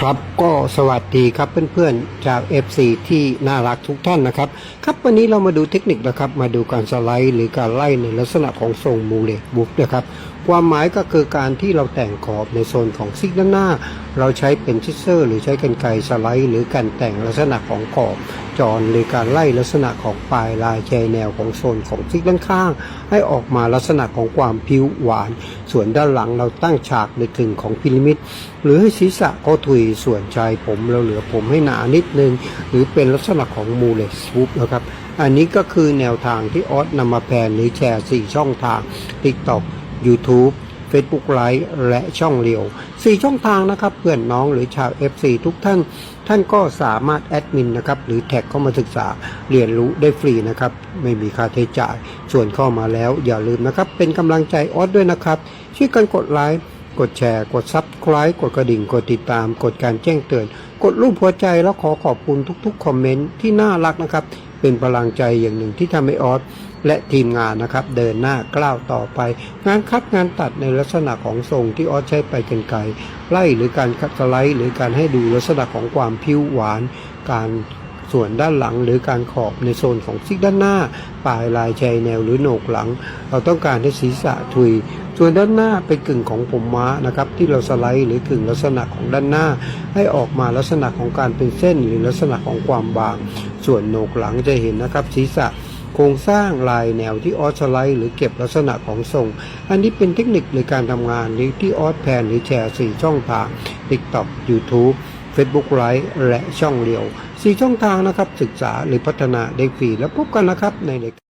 ครับก็สวัสดีครับเพื่อนๆจาก FC ที่น่ารักทุกท่านนะครับ ครับวันนี้เรามาดูเทคนิคนะครับ มาดูการสไลด์หรือการไล่ในลักษณะของทรงมูเลตบุ๊กนะครับ ความหมายก็คือการที่เราแต่งขอบในโซนของซิกด้านหน้า เราใช้เป็นชิสเซอร์ หรือใช้กันไกรสไลด์ หรือการแต่งลักษณะของขอบ จอนหรือการไล่ลักษณะของปลายลายแชแนวของโซนของซิกด้านข้าง ให้ออกมาลักษณะของความผิวหวาน ส่วนด้านหลังเราตั้งฉากในกึ่งของพีระมิดหรือให้ศีรษะก็ถุยส่วนชายผมเราเหลือผมให้หนานิดนึง หรือเป็นลักษณะของมูเลสซูปนะครับ อันนี้ก็คือแนวทางที่ออสนำมาแพนหรือแชร์ 4 ช่องทาง TikTok YouTube Facebook ไลฟ์และช่องเรียว4ช่องทางนะครับ เพื่อนน้องหรือชาว FC ทุกท่าน ท่านก็สามารถแอดมินนะครับหรือแท็กเข้ามาศึกษาเรียนรู้ได้ฟรีนะครับ ไม่มีค่าใช้จ่าย ส่วนเข้ามาแล้วอย่าลืมนะครับ เป็นกำลังใจออสด้วยนะครับช่วยกันกดไลค์กดแชร์ กดซับสไคร b e กดกระดิ่ง กดติดตาม กดการแจ้งเตือน กดรูปหัวใจแล้วขอขอบคุณทุกๆคอมเมนต์ที่น่ารักนะครับ เป็นพลังใจอย่างหนึ่งที่ทำให้ออสและทีมงานนะครับ เดินหน้ากล้าวต่อไป งานคัดงานตัดในลักษณะของทรงที่ออสใช้ไปกันไกลไล่หรือการคัดสไลด์หรือการให้ดูลักษณะของความผิวหวาน การ ส่วนด้านหลังหรือการขอบในโซนของซิกด้านหน้า ปลายลายชายแนวหรือโหนกหลัง เราต้องการให้ศีรษะทุย ส่วนด้านหน้าเป็นกึ่งของผมม้านะครับ ที่เราสไลด์หรือกึ่งลักษณะของด้านหน้า ให้ออกมาลักษณะของการเป็นเส้นหรือลักษณะของความบาง ส่วนโหนกหลังจะเห็นนะครับศีรษะโครงสร้างลายแนวที่ออสไลด์หรือเก็บลักษณะของทรง อันนี้เป็นเทคนิคในการทำงานหรือที่ออสแพนหรือแชร์4ช่องทาง TikTok YouTube Facebook ไลฟ์และช่องเรียว 4 ช่องทางนะครับศึกษาหรือพัฒนาได้ฟรีแล้วพบกันนะครับในรายการ